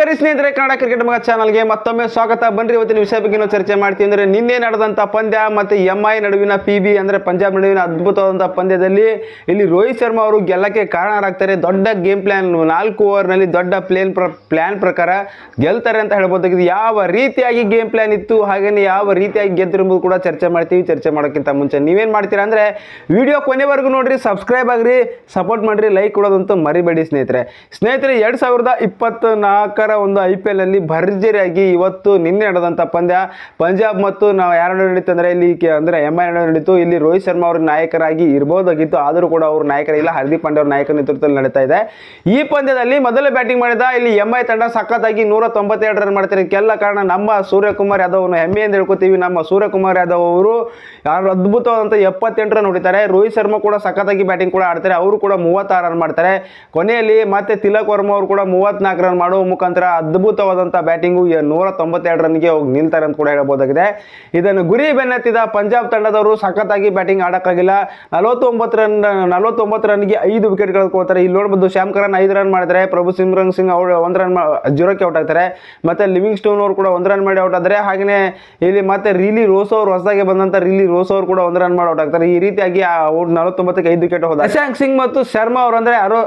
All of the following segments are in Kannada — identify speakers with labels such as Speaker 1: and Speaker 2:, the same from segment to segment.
Speaker 1: ನಮಸ್ಕಾರ ಸ್ನೇಹಿತರೆ, ಕನ್ನಡ ಕ್ರಿಕೆಟ್ ಮಗ ಚಾನಲ್ಗೆ ಮತ್ತೊಮ್ಮೆ ಸ್ವಾಗತ. ಬನ್ರಿ, ಇವತ್ತಿನ ವಿಷಯ ಬಗ್ಗೆ ನಾವು ಚರ್ಚೆ ಮಾಡ್ತೀವಿ ಅಂದ್ರೆ ನಿನ್ನೆ ನಡೆದಂಥ ಪಂದ್ಯ ಮತ್ತೆ ಎಂ ಐ ನಡುವಿನ ಪಿ ಬಿ ಅಂದ್ರೆ ಪಂಜಾಬ್ ನಡುವಿನ ಅದ್ಭುತವಾದಂಥ ಪಂದ್ಯದಲ್ಲಿ ಇಲ್ಲಿ ರೋಹಿತ್ ಶರ್ಮಾ ಅವರು ಗೆಲ್ಲಕ್ಕೆ ಕಾರಣರಾಗ್ತಾರೆ. ದೊಡ್ಡ ಗೇಮ್ ಪ್ಲಾನ್ ನಾಲ್ಕು ಓವರ್ನಲ್ಲಿ ದೊಡ್ಡ ಪ್ಲೇನ್ ಪ್ರ ಪ್ಲಾನ್ ಪ್ರಕಾರ ಗೆಲ್ತಾರೆ ಅಂತ ಹೇಳ್ಬೋದಾಗಿದೆ. ಯಾವ ರೀತಿಯಾಗಿ ಗೇಮ್ ಪ್ಲಾನ್ ಇತ್ತು ಹಾಗೆಯೇ ಯಾವ ರೀತಿಯಾಗಿ ಗೆದ್ದಿರುವುದು ಕೂಡ ಚರ್ಚೆ ಮಾಡ್ತೀವಿ, ಚರ್ಚೆ ಮಾಡೋಕ್ಕಿಂತ ಮುಂಚೆ. ನೀವೇನು ಮಾಡ್ತೀರಾ ಅಂದ್ರೆ ವಿಡಿಯೋ ಕೊನೆವರೆಗೂ ನೋಡಿರಿ ಸಬ್ಸ್ಕ್ರೈಬ್ ಆಗ್ರಿ ಸಪೋರ್ಟ್ ಮಾಡಿರಿ ಲೈಕ್ ಕೊಡೋದಂತೂ ಮರಿಬೇಡಿ ಸ್ನೇಹಿತರೆ. ಸ್ನೇಹಿತರೆ, ಎರಡು ಸಾವಿರದ ಇಪ್ಪತ್ತು ನಾಲ್ಕರ ಒಂದು ಐ ಪಿ ಅಲ್ಲಿ ಭರ್ಜರಿಯಾಗಿ ಇವತ್ತು ನಿನ್ನೆ ನಡೆದಂಥ ಪಂದ್ಯ. ಪಂಜಾಬ್ ಮತ್ತು ನಾವು ಯಾರ ಅಂದ್ರೆ ಇಲ್ಲಿ ಅಂದ್ರೆ ಎಂ ಐ ನಡೀತು. ಇಲ್ಲಿ ರೋಹಿತ್ ಶರ್ಮಾ ಅವರು ನಾಯಕರಾಗಿ ಇರ್ಬೋದಾಗಿತ್ತು. ಆದರೂ ಕೂಡ ಅವರು ನಾಯಕರಿಲ್ಲ. ಹಾರ್ದಿಕ್ ಪಾಂಡ್ಯ ಅವ್ರ ನಾಯಕ ನೇತೃತ್ವದಲ್ಲಿ ನಡೀತಾ ಇದೆ. ಈ ಪಂದ್ಯದಲ್ಲಿ ಮೊದಲು ಬ್ಯಾಟಿಂಗ್ ಮಾಡಿದ ಇಲ್ಲಿ ಎಂ ಐ ತಂಡ ಸಖತ್ತಾಗಿ ನೂರ ತೊಂಬತ್ತೆರಡು ರನ್ ಮಾಡ್ತಾರೆ ಇದಕ್ಕೆಲ್ಲ ಕಾರಣ ನಮ್ಮ ಸೂರ್ಯಕುಮಾರ್ ಯಾದವ್ ಹೆಮ್ಮೆ ಎಂದು ಹೇಳ್ಕೊತೀವಿ. ನಮ್ಮ ಸೂರ್ಯಕುಮಾರ್ ಯಾದವ್ ಅವರು ಯಾರು ಅದ್ಭುತವಾದಂಥ ಎಪ್ಪತ್ತೆಂಟು ರನ್ ಹೊಡಿತಾರೆ. ರೋಹಿತ್ ಶರ್ಮಾ ಕೂಡ ಸಖತ್ತಾಗಿ ಬ್ಯಾಟಿಂಗ್ ಕೂಡ ಆಡ್ತಾರೆ. ಅವರು ಕೂಡ ಮೂವತ್ತಾರು ರನ್ ಮಾಡ್ತಾರೆ. ಕೊನೆಯಲ್ಲಿ ಮತ್ತೆ ತಿಲಕ್ ವರ್ಮಾ ಅವರು ಕೂಡ ಮೂವತ್ನಾಲ್ಕು ರನ್ ಮಾಡುವ ಮುಖಾಂತರ ಅದ್ಭುತವಾದಂಥ ಬ್ಯಾಟಿಂಗು ನೂರ ತೊಂಬತ್ತೆರಡು ರನ್ಗೆ ಹೋಗಿ ನಿಲ್ತಾರೆ ಅಂತ ಕೂಡ ಹೇಳ್ಬೋದಾಗಿದೆ ಇದನ್ನು ಗುರಿ ಬೆನ್ನತ್ತಿದ ಪಂಜಾಬ್ ತಂಡದವರು ಸಖತ್ತಾಗಿ ಬ್ಯಾಟಿಂಗ್ ಆಡೋಕ್ಕಾಗಿಲ್ಲ. ನಲವತ್ತೊಂಬತ್ತು ರನ್ ನಲವತ್ತೊಂಬತ್ತು ರನ್ಗೆ ಐದು ವಿಕೆಟ್ ಕಳ್ಕೊಳ್ತಾರೆ ಇಲ್ಲಿ ನೋಡ್ಬೋದು ಶ್ಯಾಮ್ ಕರನ್ ಐದು ರನ್ ಮಾಡಿದರೆ ಪ್ರಭು ಸಿಮ್ರನ್ ಸಿಂಗ್ ಅವರು ಒಂದು ರನ್ ಜೀರೋಕ್ಕೆ ಔಟ್ ಆಗ್ತಾರೆ. ಮತ್ತೆ ಲಿವಿಂಗ್ ಸ್ಟೋನ್ ಅವರು ಕೂಡ ಒಂದು ರನ್ ಮಾಡಿ ಔಟ್ ಆದರೆ ಹಾಗೆಯೇ ಇಲ್ಲಿ ಮತ್ತೆ ರೀಲಿ ರೋಸ್ ಅವರು ಹೊಸದಾಗಿ ಬಂದಂಥ ರೀಲಿ ರೋಸ್ ಅವರು ಕೂಡ ಒಂದು ರನ್ ಮಾಡಿ ಔಟ್ ಆಗ್ತಾರೆ. ಈ ರೀತಿಯಾಗಿ ಅವ್ರು ನಲವತ್ತೊಂಬತ್ತಕ್ಕೆ ಐದು ವಿಕೆಟ್ ಹೋದ ಶಶಾಂಕ್ ಸಿಂಗ್ ಮತ್ತು ಶರ್ಮಾ ಅವರು ಅಂದ್ರೆ ಅರೋ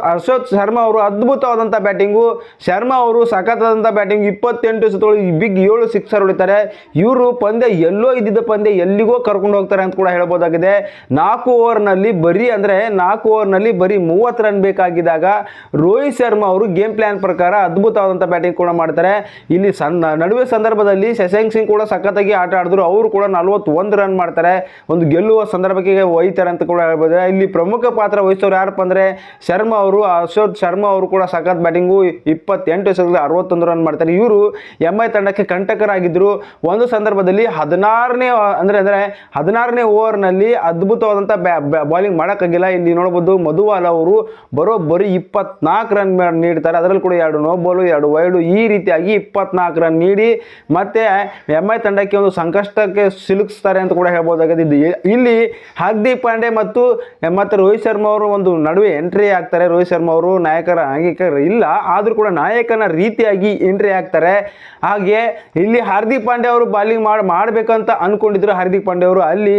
Speaker 1: ಶರ್ಮಾ ಅವರು ಅದ್ಭುತವಾದಂಥ ಬ್ಯಾಟಿಂಗು ಶರ್ಮಾ ಅವರು ಸಖತ್ತಾದಂಥ ಬ್ಯಾಟಿಂಗ್ ಇಪ್ಪತ್ತೆಂಟು ಸುತ್ತೋಳು ಬಿಗ್ ಏಳು ಸಿಕ್ಸರ್ ಹೊಡಿತಾರೆ ಇವರು ಪಂದ್ಯ ಎಲ್ಲೋ ಇದ್ದಿದ್ದ ಪಂದ್ಯ ಎಲ್ಲಿಗೋ ಕರ್ಕೊಂಡು ಹೋಗ್ತಾರೆ ಅಂತ ಕೂಡ ಹೇಳ್ಬೋದಾಗಿದೆ. ನಾಲ್ಕು ಓವರ್ನಲ್ಲಿ ಬರೀ ಅಂದರೆ ನಾಲ್ಕು ಓವರ್ನಲ್ಲಿ ಬರೀ ಮೂವತ್ತು ರನ್ ಬೇಕಾಗಿದ್ದಾಗ ರೋಹಿತ್ ಶರ್ಮಾ ಅವರು ಗೇಮ್ ಪ್ಲ್ಯಾನ್ ಪ್ರಕಾರ ಅದ್ಭುತವಾದಂಥ ಬ್ಯಾಟಿಂಗ್ ಕೂಡ ಮಾಡ್ತಾರೆ. ಇಲ್ಲಿ ಸಣ್ಣ ನಡುವೆ ಸಂದರ್ಭದಲ್ಲಿ ಶಶಾಂಕ್ ಸಿಂಗ್ ಕೂಡ ಸಖತ್ತಾಗಿ ಆಟ ಆಡಿದ್ರು. ಅವರು ಕೂಡ ನಲ್ವತ್ತೊಂದು ರನ್ ಮಾಡ್ತಾರೆ. ಒಂದು ಗೆಲ್ಲುವ ಸಂದರ್ಭಕ್ಕೆ ಒಯ್ತಾರೆ ಅಂತ ಕೂಡ ಹೇಳ್ಬೋದು. ಇಲ್ಲಿ ಪ್ರಮುಖ ಪಾತ್ರ ವಹಿಸೋರು ಯಾರಪ್ಪ ಅಂದರೆ ಶರ್ಮಾ ಅವರು. ಅಶೋಕ್ ಶರ್ಮಾ ಅವರು ಕೂಡ ಸಖತ್ ಬ್ಯಾಟಿಂಗು ಇಪ್ಪತ್ತೆಂಟು ಎಸೆದಲ್ಲಿ ಅರವತ್ತೊಂದು ರನ್ ಮಾಡ್ತಾರೆ. ಇವರು ಎಂ ಐ ತಂಡಕ್ಕೆ ಕಂಟಕರಾಗಿದ್ದರು ಒಂದು ಸಂದರ್ಭದಲ್ಲಿ ಹದಿನಾರನೇ, ಅಂದರೆ ಅಂದರೆ, ಹದಿನಾರನೇ ಓವರ್ನಲ್ಲಿ ಅದ್ಭುತವಾದಂಥ ಬಾಲಿಂಗ್ ಮಾಡೋಕ್ಕಾಗಿಲ್ಲ. ಇಲ್ಲಿ ನೋಡ್ಬೋದು ಮಧುವಾಲ ಅವರು ಬರೋಬ್ಬರಿ ಇಪ್ಪತ್ನಾಲ್ಕು ರನ್ ನೀಡ್ತಾರೆ. ಅದರಲ್ಲಿ ಕೂಡ ಎರಡು ನೋ ಬಾಲು ಎರಡು ವೈಡು ಈ ರೀತಿಯಾಗಿ ಇಪ್ಪತ್ನಾಲ್ಕು ರನ್ ನೀಡಿ, ಮತ್ತೆ ಎಂ ಐ ತಂಡಕ್ಕೆ ಒಂದು ಸಂಕಷ್ಟಕ್ಕೆ ಸಿಲುಕಿಸ್ತಾರೆ ಅಂತ ಕೂಡ ಹೇಳ್ಬೋದಾಗಿದೆ. ಇಲ್ಲಿ ಹಾರ್ದಿಕ್ ಪಾಂಡೆ ಮತ್ತು ಮತ್ತು ರೋಹಿತ್ ಶರ್ಮಾ ಅವರು ಒಂದು ನಡುವೆ ಎಂಟ್ರಿ ಆಗ್ತಾರೆ. ರೋಹಿತ್ ಶರ್ಮಾ ಅವರು ನಾಯಕರ ನಾಯಕರು ಇಲ್ಲ. ಆದರೂ ಕೂಡ ನಾಯಕನ ರೀತಿಯಾಗಿ ಎಂಟ್ರಿ ಆಗ್ತಾರೆ ಹಾಗೆ ಇಲ್ಲಿ ಹಾರ್ದಿಕ್ ಪಾಂಡೆ ಅವರು ಬಾಲಿಂಗ್ ಮಾಡಿ, ಮಾಡಬೇಕಂತ ಅನ್ಕೊಂಡಿದ್ರು ಹಾರ್ದಿಕ್ ಪಾಂಡೆ ಅವರು. ಅಲ್ಲಿ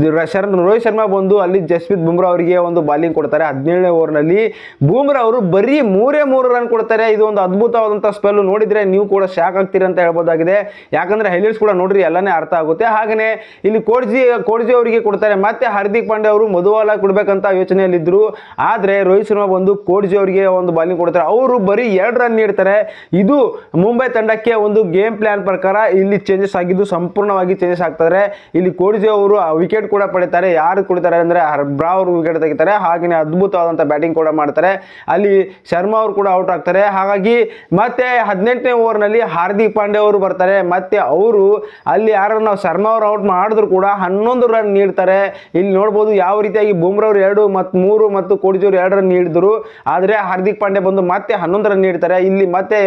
Speaker 1: ಶರ್ಮ ಶರ್ ರೋಹಿತ್ ಶರ್ಮಾ ಬಂದು ಅಲ್ಲಿ ಜಸ್ಪ್ರೀತ್ ಬುಮ್ರಾ ಅವರಿಗೆ ಒಂದು ಬಾಲಿಂಗ್ ಕೊಡ್ತಾರೆ. ಹದಿನೇಳನೇ ಓವರ್ನಲ್ಲಿ ಬೂಮ್ರಾ ಅವರು ಬರೀ ಮೂರೇ ಮೂರು ರನ್ ಕೊಡ್ತಾರೆ. ಇದು ಒಂದು ಅದ್ಭುತವಾದಂಥ ಸ್ಪೆಲ್ ನೋಡಿದರೆ ನೀವು ಕೂಡ ಶಾಕ್ ಆಗ್ತೀರಿ ಅಂತ ಹೇಳ್ಬೋದಾಗಿದೆ. ಯಾಕಂದರೆ ಹೈಲೈಟ್ಸ್ ಕೂಡ ನೋಡ್ರಿ, ಎಲ್ಲನೇ ಅರ್ಥ ಆಗುತ್ತೆ. ಹಾಗೆಯೇ ಇಲ್ಲಿ ಕೋಡ್ಜಿ ಕೋಡ್ಜಿ ಅವರಿಗೆ ಕೊಡ್ತಾರೆ. ಮತ್ತೆ ಹಾರ್ದಿಕ್ ಪಾಂಡೆ ಅವರು ಮಧುವಾಲ ಕೊಡಬೇಕಂತ ಯೋಚನೆಯಲ್ಲಿದ್ದರು ಆದರೆ ರೋಹಿತ್ ಶರ್ಮಾ ಬಂದು ಕೋಡ್ಜಿ ಅವರಿಗೆ ಒಂದು ಬಾಲಿಂಗ್ ಕೊಡ್ತಾರೆ. ಅವರು ಬರೀ ಎರಡು ರನ್ ನೀಡ್ತಾರೆ. ಇದು ಮುಂಬೈ ತಂಡಕ್ಕೆ ಒಂದು ಗೇಮ್ ಪ್ಲಾನ್ ಪ್ರಕಾರ ಇಲ್ಲಿ ಚೇಂಜಸ್ ಆಗಿದ್ದು ಸಂಪೂರ್ಣವಾಗಿ ಚೇಂಜಸ್ ಆಗ್ತಾರೆ ಇಲ್ಲಿ ಕೋಡಿಜೆ ಅವರು ವಿಕೆಟ್ ಕೂಡ ಪಡಿತಾರೆ. ಯಾರು ಕುಡಿತಾರೆ ಅಂದರೆ ಬ್ರಾ ಅವರು ವಿಕೆಟ್ ತೆಗಿತಾರೆ. ಹಾಗೆಯೇ ಅದ್ಭುತವಾದಂಥ ಬ್ಯಾಟಿಂಗ್ ಕೂಡ ಮಾಡ್ತಾರೆ. ಅಲ್ಲಿ ಶರ್ಮಾ ಅವರು ಕೂಡ ಔಟ್ ಆಗ್ತಾರೆ. ಹಾಗಾಗಿ ಮತ್ತೆ ಹದಿನೆಂಟನೇ ಓವರ್ನಲ್ಲಿ ಹಾರ್ದಿಕ್ ಪಾಂಡೆ ಅವರು ಬರ್ತಾರೆ. ಮತ್ತೆ ಅವರು ಅಲ್ಲಿ ಯಾರನ್ನ ಶರ್ಮಾ ಅವರು ಔಟ್ ಮಾಡಿದ್ರು ಕೂಡ ಹನ್ನೊಂದು ರನ್ ನೀಡ್ತಾರೆ. ಇಲ್ಲಿ ನೋಡ್ಬೋದು ಯಾವ ರೀತಿಯಾಗಿ ಬುಮ್ರಾ ಅವರು ಎರಡು ಮತ್ತು ಮೂರು ಮತ್ತು ಕೋಡಿಜಿ ಎರಡು ರನ್ ನೀಡಿದ್ರು. ಆದರೆ ಹಾರ್ದಿಕ್ ಪಾಂಡೆ ಬಂದು ಮತ್ತೆ ಹನ್ನೊಂದು ರನ್ ನೀಡ್ತಾರೆ. ಇಲ್ಲಿ ಮತ್ತೆ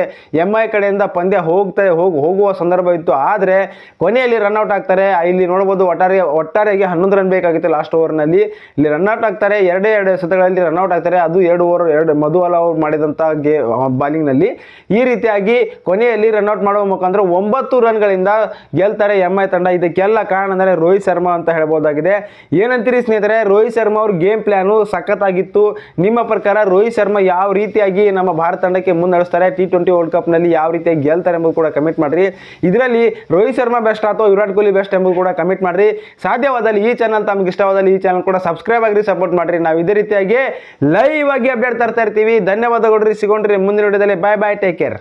Speaker 1: ಎಂ ಐ ಕಡೆಯಿಂದ ಪಂದ್ಯ ಹೋಗ್ತಾ, ಹೋಗಿ, ಹೋಗುವ ಸಂದರ್ಭ ಇತ್ತು. ಆದರೆ ಕೊನೆಯಲ್ಲಿ ರನ್ಔಟ್ ಆಗ್ತಾರೆ. ಇಲ್ಲಿ ನೋಡ್ಬೋದು ಒಟ್ಟಾರೆ, ಒಟ್ಟಾರೆಗೆ ಹನ್ನೊಂದು ರನ್ ಬೇಕಾಗಿತ್ತು ಲಾಸ್ಟ್ ಓವರ್ನಲ್ಲಿ ಇಲ್ಲಿ ರನ್ಔಟ್ ಆಗ್ತಾರೆ. ಎರಡೇ, ಎರಡು ಸತಗಳಲ್ಲಿ ರನ್ಔಟ್ ಆಗ್ತಾರೆ. ಅದು ಎರಡು ಓವರ್ ಎರಡು ಮಧುವಾಲ ಅವ್ರು ಮಾಡಿದಂಥ ಗೇ ಬಾಲಿಂಗ್ನಲ್ಲಿ ಈ ರೀತಿಯಾಗಿ ಕೊನೆಯಲ್ಲಿ ರನ್ಔಟ್ ಮಾಡುವ ಮುಖಾಂತರ ಒಂಬತ್ತು ರನ್ಗಳಿಂದ ಗೆಲ್ತಾರೆ ಎಂ ಐ ತಂಡ. ಇದಕ್ಕೆಲ್ಲ ಕಾರಣ ಅಂದರೆ ರೋಹಿತ್ ಶರ್ಮಾ ಅಂತ ಹೇಳ್ಬೋದಾಗಿದೆ. ಏನಂತೀರಿ ಸ್ನೇಹಿತರೆ? ರೋಹಿತ್ ಶರ್ಮಾ ಅವ್ರ ಗೇಮ್ ಪ್ಲ್ಯಾನು ಸಖತ್ತಾಗಿತ್ತು. ನಿಮ್ಮ ಪ್ರಕಾರ ರೋಹಿತ್ ಶರ್ಮಾ ಯಾವ ರೀತಿಯಾಗಿ ನಮ್ಮ ಭಾರತ ತಂಡಕ್ಕೆ ಮುನ್ನಡೆಸ್ತಾರೆ? ಟಿ ವರ್ಲ್ಡ್ ಕಪ್ನಲ್ಲಿ ಯಾವ ರೀತಿ ಗೆಲ್ತಾರೆ ಎಂಬುದು ಕೂಡ ಕಮಿಟ್ ಮಾಡಿರಿ. ಇದರಲ್ಲಿ ರೋಹಿತ್ ಶರ್ಮಾ ಬೆಸ್ಟ್ ಅಥವಾ ವಿರಾಟ್ ಕೊಹ್ಲಿ ಬೆಸ್ಟ್ ಎಂಬುದು ಕೂಡ ಕಮಿಟ್ ಮಾಡಿರಿ. ಸಾಧ್ಯವಾದಲ್ಲಿ ಈ ಚಾನಲ್ ತಮಗೆ ಇಷ್ಟವಾದಲ್ಲಿ ಈ ಚಾನಲ್ ಕೂಡ ಸಬ್ಸ್ಕ್ರೈಬ್ ಆಗಿರಿ ಸಪೋರ್ಟ್ ಮಾಡಿರಿ. ನಾವು ಇದೇ ರೀತಿಯಾಗಿ ಲೈವ್ ಆಗಿ ಅಪ್ಡೇಟ್ ತರ್ತಾ ಇರ್ತೀವಿ. ಧನ್ಯವಾದಗಳು ಸಿಗೋಣ್ರಿ ಮುಂದಿನ ವಿಡಿಯೋದಲ್ಲಿ ಬಾಯ್ ಬಾಯ್ ಟೇಕ್ ಕೇರ್